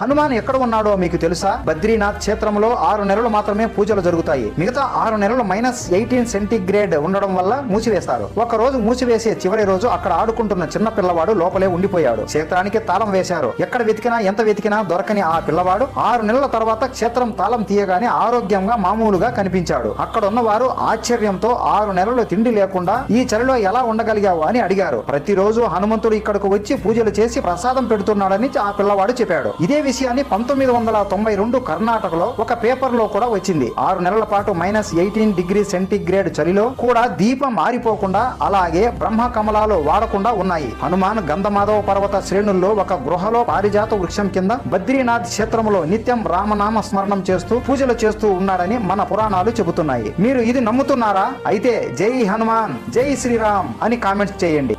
హనుమాన్ ఎక్కడ ఉన్నాడో మీకు తెలుసా? బద్రీనాథ్ క్షేత్రంలో ఆరు నెలలు మాత్రమే పూజలు జరుగుతాయి. మిగతా ఆరు నెలలు మైనస్ ఎయిటీన్ సెంటీగ్రేడ్ ఉండడం వల్ల మూసివేస్తారు. ఒక రోజు మూసివేసే చివరి రోజు అక్కడ ఆడుకుంటున్న చిన్న పిల్లవాడు లోపలే ఉండిపోయాడు. క్షేత్రానికి తాళం వేశారు. ఎక్కడ వెతికినా ఎంత వెతికినా దొరకని ఆ పిల్లవాడు ఆరు నెలల తర్వాత క్షేత్రం తాళం తీయగానే ఆరోగ్యంగా మామూలుగా కనిపించాడు. అక్కడ వారు ఆశ్చర్యంతో ఆరు నెలలు తిండి లేకుండా ఈ చలిలో ఎలా ఉండగలిగావు అని అడిగారు. ప్రతిరోజు హనుమంతుడు ఇక్కడకు వచ్చి పూజలు చేసి ప్రసాదం పెడుతున్నాడని ఆ పిల్లవాడు చెప్పాడు. ఇదే విషయాన్ని పంతొమ్మిది వందల తొంభై రెండు కర్ణాటకలో ఒక పేపర్లో కూడా వచ్చింది. ఆరు నెలల పాటు మైనస్ ఎయిటీన్ డిగ్రీ సెంటిగ్రేడ్ చలిలో కూడా దీపం మారిపోకుండా అలాగే బ్రహ్మ కమలాలు వాడకుండా ఉన్నాయి. హనుమాన్ గంధమాధవ పర్వత శ్రేణుల్లో ఒక గృహలో పారిజాత వృక్షం కింద బద్రీనాథ్ క్షేత్రంలో నిత్యం రామనామ స్మరణం చేస్తూ పూజలు చేస్తూ ఉన్నాడని మన పురాణాలు చెబుతున్నాయి. మీరు ఇది నమ్ముతున్నారా? అయితే జై హనుమాన్ జై శ్రీరామ్ అని కామెంట్స్ చేయండి.